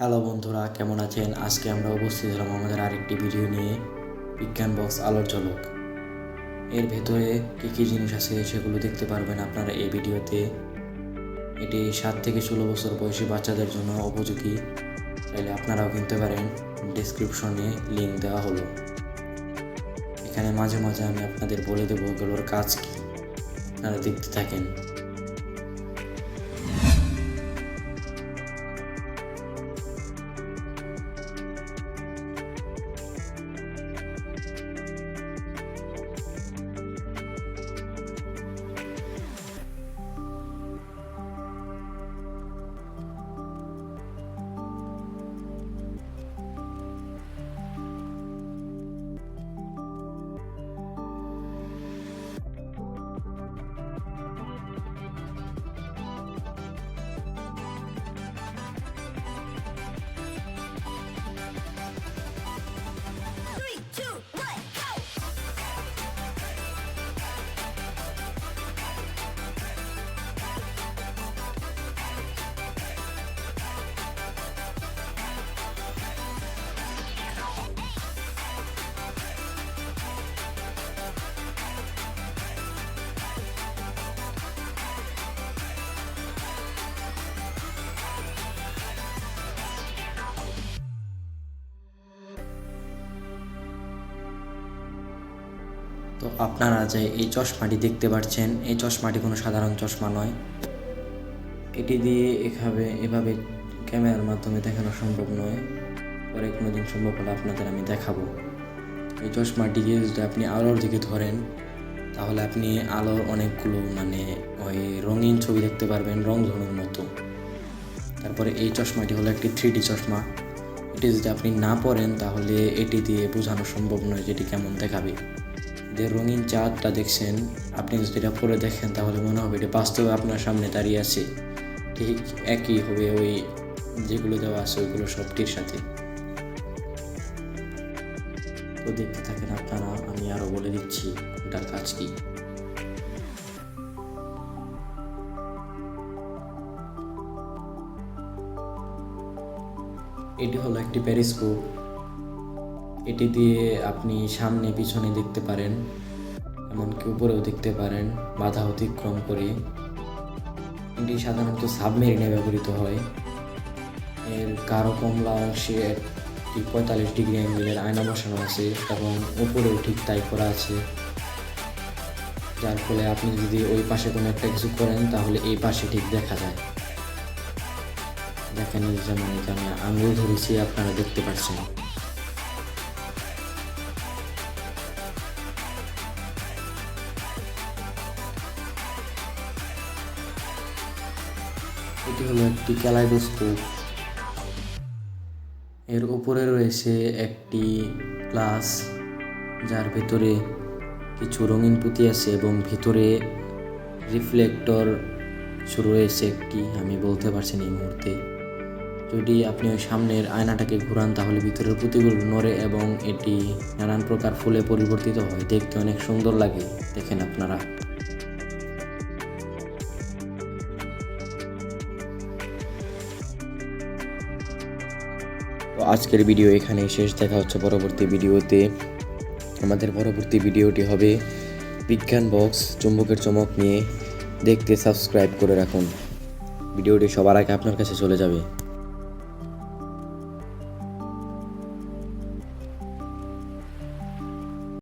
Hello বন্ধুরা, কেমন আছেন? আজকে আমরা উপস্থিত হলাম আমাদের আরেকটি ভিডিও নিয়ে, বিজ্ঞান বক্স আলোর ঝলক। এর ভেতরে কী কী জিনিস আছে সেগুলো দেখতে পারবেন আপনারা এই ভিডিওতে। এটি সাত থেকে ষোলো বছর বয়সী বাচ্চাদের জন্য উপযোগী। চাইলে আপনারাও কিনতে পারেন। ডিসক্রিপশনে লিঙ্ক দেওয়া হলো। এখানে মাঝে মাঝে আমি আপনাদের বলে দেবো এগুলোর কাজ কী। আপনারা দেখতে থাকেন। তো আপনারা যে এই চশমাটি দেখতে পাচ্ছেন এই চশমাটি কোনো সাধারণ চশমা নয়। এটি দিয়ে এভাবে এভাবে ক্যামেরার মাধ্যমে দেখানো সম্ভব নয়। পরে কোনো দিন সম্ভব হলে আপনাদের আমি দেখাবো। এই চশমাটিকে যদি আপনি আলোর দিকে ধরেন, তাহলে আপনি আলোর অনেকগুলো মানে ওই রঙিন ছবি দেখতে পারবেন, রং ধরুন মতো। তারপরে এই চশমাটি হলো একটি থ্রি চশমা। এটি যদি আপনি না পরেন, তাহলে এটি দিয়ে বোঝানো সম্ভব নয় যে এটি কেমন দেখাবে। যে রঙিন চাঁদটা দেখছেন, আপনি যদি এটা পরে দেখেন, তাহলে মনে হবে এটা বাস্তবে আপনার সামনে দাঁড়িয়ে আছে। ঠিক একই হবে ওই যেগুলো দেওয়া আছে, ওইগুলো সবটির সাথে। তো দেখতে থাকেন আপনারা, আমি আরও বলে দিচ্ছি ওটার কাজ কি। এটি হলো একটি প্যারিস্কোপ এটি দিয়ে আপনি সামনে পিছনে দেখতে পারেন, এমনকি উপরেও দেখতে পারেন, বাধা অতিক্রম করে। এটি সাধারণত সাবমেরিনে ব্যবহৃত হয়। এর কারও কমলা অংশে একটি পঁয়তাল্লিশ ডিগ্রি অ্যাঙ্গেলের আয়না বসানো আছে এবং উপরেও ঠিক তাই করা আছে। যার ফলে আপনি যদি ওই পাশে কোনো একটা কিছু করেন, তাহলে এই পাশে ঠিক দেখা যায়। দেখেন যেমন এটা আমি আঙুল ধরেছি, আপনারা দেখতে পাচ্ছেন। এটি হলো একটি ক্যালাইডোস্কোপ এর উপরে রয়েছে একটি গ্লাস, যার ভেতরে কিছু রঙিন পুঁতি আছে এবং ভিতরে রিফ্লেক্টর কিছু রয়েছে একটি, আমি বলতে পারছি না এই মুহূর্তে। যদি আপনি ওই সামনের আয়নাটাকে ঘুরান, তাহলে ভিতরের পুঁতিগুলো নড়ে এবং এটি নানান প্রকার ফুলে পরিবর্তিত হয়। দেখতে অনেক সুন্দর লাগে, দেখেন আপনারা। তো আজকের ভিডিও এখানেই শেষ। দেখা হচ্ছে পরবর্তী ভিডিওতে। আমাদের পরবর্তী ভিডিওটি হবে বিজ্ঞান বক্স, চুম্বকের চমক নিয়ে। দেখতে সাবস্ক্রাইব করে রাখুন। ভিডিওটি সবার আগে আপনার কাছে চলে যাবে।